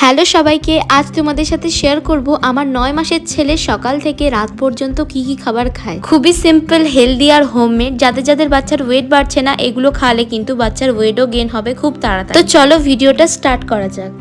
Hello সবাইকে, আজ তোমাদের সাথে শেয়ার করব আমার নয় মাসের ছেলে সকাল থেকে রাত পর্যন্ত কি কি খাবার খায়। খুবই সিম্পল হেলদি আর হোমমেড যাদের যাদের বাচ্চার ওয়েট বাড়ছে না, এগুলো খাওয়ালে কিন্তু বাচ্চার ওয়েটও গেন হবে খুব তাড়াতাড়ি। তো চলো ভিডিওটা স্টার্ট করা যাক।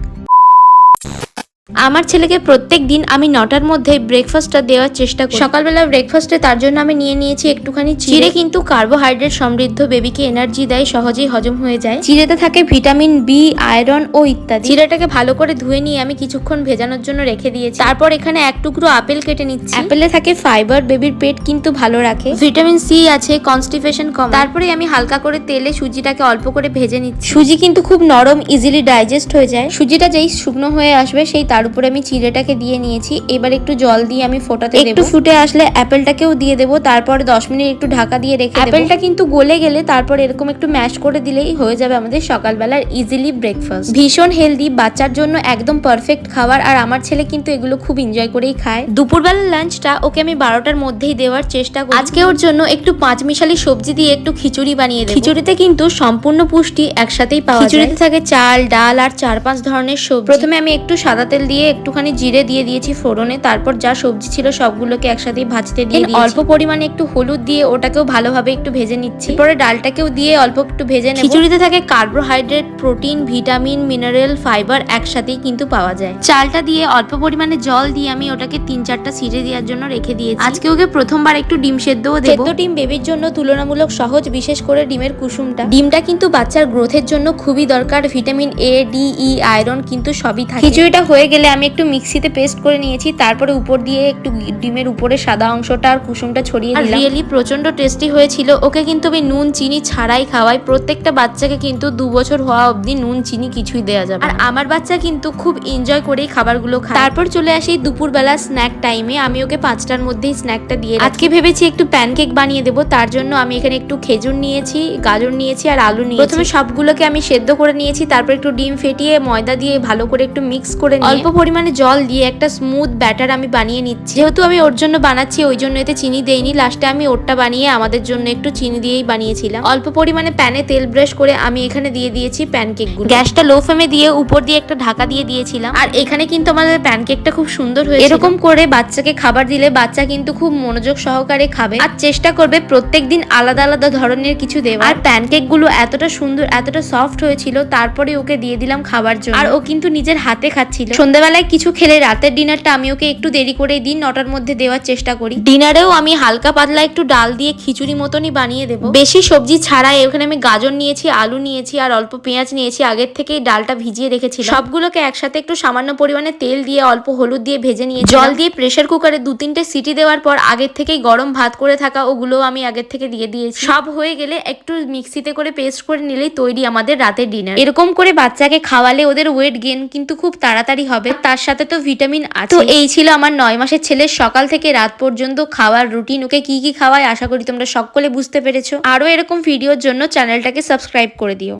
আমার ছেলেকে প্রত্যেক দিন আমি নটার মধ্যে ব্রেকফাস্টটা দেওয়ার চেষ্টা করি। সকালবেলা ব্রেকফাস্টে তার জন্য আমি নিয়ে নিয়েছি একটুখানি চিড়ে। কিন্তু কার্বোহাইড্রেট সমৃদ্ধ বেবিকে এনার্জি দেয় সহজেই হজম হয়ে যায়। চিড়েতে থাকে ভিটামিন বি আয়রন ও ইত্যাদি। চিড়েটাকে ভালো করে ধুয়ে নিয়ে আমি কিছুক্ষণ ভেজানোর জন্য রেখে দিয়েছি। তারপর এখানে এক টুকরো আপেল কেটে নিচ্ছি। আপেলে থাকে ফাইবার বেবির পেট কিন্তু ভালো রাখে। ভিটামিন সি আছে কনস্টিপেশন কম তারপরে আমি হালকা করে তেলে সুজিটাকে অল্প করে ভেজে নিচ্ছি। সুজি কিন্তু খুব নরম ইজিলি ডাইজেস্ট হয়ে যায়। সুজিটা যেই শুকনো হয়ে আসবে সেই তার উপরে আমি চিড়েটাকে দিয়ে নিয়েছি। এবার একটু জল দিয়ে আমি ফোটাতে একটু ফুটে আসলে অ্যাপেলটাকেও দিয়ে দেবো তারপর দশ মিনিট একটু ঢাকা দিয়ে রেখে অ্যাপেলটা কিন্তু গলে গেলে তারপর এরকম একটু ম্যাশ করে দিলেই হয়ে যাবে আমাদের সকালবেলার ইজিলি ব্রেকফাস্ট ভীষণ হেলদি বাচ্চার জন্য একদম পারফেক্ট খাবার আর আমার ছেলে কিন্তু এগুলো খুব এনজয় করেই খায়। দুপুরবেলার লাঞ্চটা ওকে আমি বারোটার মধ্যেই দেওয়ার চেষ্টা করি। আজকে ওর জন্য একটু পাঁচ মিশালি সবজি দিয়ে একটু খিচুড়ি বানিয়ে দেবো। খিচুড়িতে কিন্তু সম্পূর্ণ পুষ্টি একসাথেই পাওয়া যায়। খিচুড়িতে থাকে চাল ডাল আর চার পাঁচ ধরনের সবজি। প্রথমে আমি একটু সাদা তেল দিয়ে একটুখানি জিরে দিয়ে দিয়েছি ফোড়নে তারপর যা সবজি ছিল সবগুলোকে একসাথে ভাজতে দিয়ে দিয়েছি। অল্প পরিমাণে একটু হলুদ দিয়ে ওটাকেও ভালোভাবে একটু ভেজে নিচ্ছি। পরে ডালটাকেও দিয়ে অল্প একটু ভেজে নেব। খিচুড়িতে থাকে carbohydrate protein vitamin mineral fibre একসাথেই কিন্তু পাওয়া যায়। চালটা দিয়ে অল্প পরিমাণে জল দিয়ে আমি ওটাকে তিন চারটা সিটে দেওয়ার জন্য রেখে দিয়েছি। আজকে ওকে প্রথমবার একটু ডিম সেদ্ধও দেবো। সেদ্ধ ডিম বেবির জন্য তুলনামূলক সহজ বিশেষ করে ডিমের কুসুমটা। ডিমটা কিন্তু বাচ্চার গ্রোথের জন্য খুবই দরকার। Vitamin A D E iron কিন্তু সবই থাকে। খিচুড়িটা হয়ে গেলে আমি একটু মিক্সিতে পেস্ট করে নিয়েছি তারপরে উপর দিয়ে একটু ডিমের উপরে সাদা অংশটা আর কুসুমটা ছড়িয়ে দিলাম। রিয়েলি প্রচণ্ড টেস্টি হয়েছিল। ওকে কিন্তু আমি নুন চিনি ছাড়াই খাওয়াই। প্রত্যেকটা বাচ্চাকে কিন্তু দু বছর হওয়া অবধি নুন চিনি কিছুই দেওয়া যাবে আর আমার বাচ্চা কিন্তু খুব এনজয় করেই খাবারগুলো খায়। তারপর চলে আসি দুপুরবেলা স্ন্যাক টাইমে আমি ওকে পাঁচটার মধ্যেই স্ন্যাকটা দিয়ে। আজকে ভেবেছি একটু প্যানকেক বানিয়ে দেবো তার জন্য আমি এখানে একটু খেজুর নিয়েছি গাজর নিয়েছি আর আলু নিয়েছি। প্রথমে সবগুলোকে আমি সেদ্ধ করে নিয়েছি তারপর একটু ডিম ফেটিয়ে ময়দা দিয়ে ভালো করে একটু মিক্স করে নিয়ে। অল্প পরিমাণে জল দিয়ে একটা স্মুথ ব্যাটার আমি বানিয়ে নিচ্ছি। যেহেতু আমি ওর জন্য বানাচ্ছি, ওই জন্য এতে চিনি দেইনি। লাস্টে আমি ওরটা বানিয়ে আমাদের জন্য একটু চিনি দিয়েই বানিয়েছিলাম। অল্প পরিমাণে প্যানে তেল ব্রাশ করে আমি এখানে দিয়ে দিয়েছি প্যানকেকগুলো গ্যাসটা লো ফ্লেমে দিয়ে উপর দিয়ে একটা ঢাকা দিয়ে দিয়েছিলাম। আর এখানে কিন্তু আমাদের প্যানকেকটা খুব সুন্দর হয়েছে এরকম করে বাচ্চাকে খাবার দিলে বাচ্চা কিন্তু খুব মনোযোগ সহকারে খাবে। আর চেষ্টা করবে প্রত্যেক দিন আলাদা আলাদা ধরনের কিছু দেওয়া আর প্যানকেকগুলো এতটা সুন্দর, এতটা সফট হয়েছিল, তারপরে ওকে দিয়ে দিলাম খাবার জন্য। আর ও কিন্তু নিজের হাতে খাচ্ছিল। সন্ধ্যাবেলায় কিছু খেলে রাতের ডিনারটা আমি ওকে একটু দেরি করে দিন নটার মধ্যে দেওয়ার চেষ্টা করি। ডিনারেও আমি হালকা পাতলা একটু ডাল দিয়ে খিচুড়ি মতনই বানিয়ে দেবো। বেশি সবজি ছাড়াই এখানে আমি গাজর নিয়েছি আলু নিয়েছি আর অল্প পেঁয়াজ নিয়েছি। আগের থেকেই ডালটা ভিজিয়ে রেখেছি সবগুলোকে একসাথে একটু সামান্য পরিমাণে তেল দিয়ে অল্প হলুদ দিয়ে ভেজে নিয়ে জল দিয়ে প্রেশার কুকারে দু তিনটে সিটি দেওয়ার পর আগের থেকেই গরম ভাত করে থাকা ওগুলো আমি আগের থেকে দিয়ে দিয়েছি। সব হয়ে গেলে একটু মিক্সিতে করে পেস্ট করে নিলেই তৈরি আমাদের রাতের ডিনার। এরকম করে বাচ্চাকে খাওয়ালে ওদের ওয়েট গেন কিন্তু খুব তাড়াতাড়ি হবে। তার সাথে তো ভিটামিন আছে তো এই ছিল আমার নয় মাসের ছেলের সকাল থেকে রাত পর্যন্ত খাওয়ার রুটিন। ওকে কি কি খাওয়ায় আশা করি তোমরা সকলে বুঝতে পেরেছ। আরও এরকম ভিডিওর জন্য চ্যানেলটাকে সাবস্ক্রাইব করে দিও।